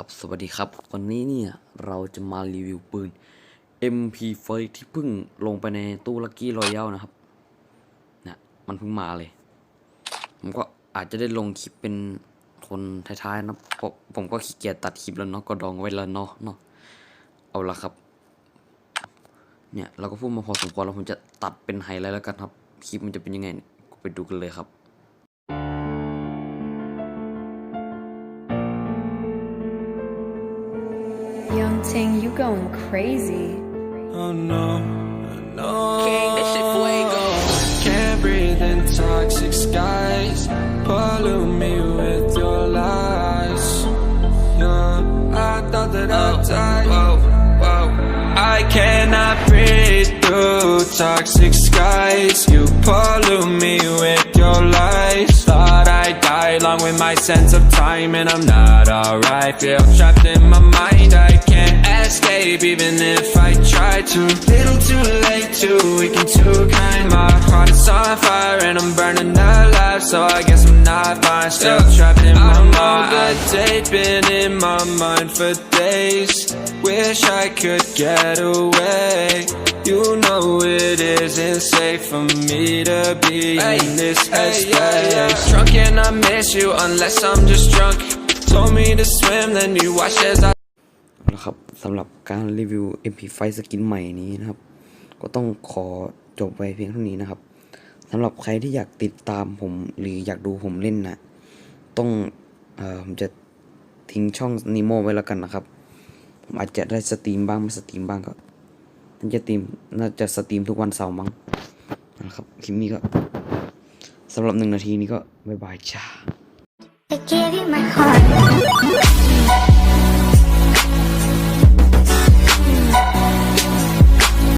ครับสวัสดีครับ วันนี้เนี่ยเราจะมารีวิวปืน MP5 ที่เพิ่งลงไปในตู้ลักกี้รอยัลนะครับนะมันเพิ่งมาเลยผมก็อาจจะได้ลงคลิปเป็นคนท้ายๆนะเพราะผมก็ขี้เกียจตัดคลิปแล้วเนาะก็ดองไว้แล้วเนาะเนาะเอาละครับ เนี่ยเราก็พูดมาพอสมควรแล้วผมจะตัดเป็นไฮไลท์แล้วกันครับ คลิปมันจะเป็นยังไง ไปดูกันเลยครับ Young Ting, you going crazy. Oh no, no. King, this shit fuego. Can't breathe in toxic skies. Pollute me with your lies. Yeah, I thought that I'd oh, die. Whoa, whoa. I cannot breathe through toxic skies. You pollute me with your lies. Thought I'd die along with my sense of time, and I'm not alright. Feel trapped in my mind. I can't escape even if I try to. Little too late, too weak and too kind. My heart is on fire and I'm burning alive. So I guess I'm not fine. Still trapped in my mind. The date been in my mind for days. Wish I could get away. You know it isn't safe for me to be in this headspace. Drunk and I miss you unless I'm just drunk. Told me to swim, then you watched as I. ะครับสำหรับการรีวิว MP5 สกินใหม่นี้นะครับ ก็ต้องขอจบไว้เพียงเท่านี้นะครับสำหรับใครที่อยากติดตามผมหรืออยากดูผมเล่นนะต้องอผมจะทิ้งช่องนิโมไว้แล้วกันนะครับ ผมอาจจะได้สตรีมบ้างไม่สตรีมบ้างก็น่าจะสตรีมน่าจะสตรีมทุกวันเสาร์มั้งนะครับคลิปนี้ก็สำหรับหนึ่งนาทีนี้ก็บ๊ายบายจ้า I gave you my heart.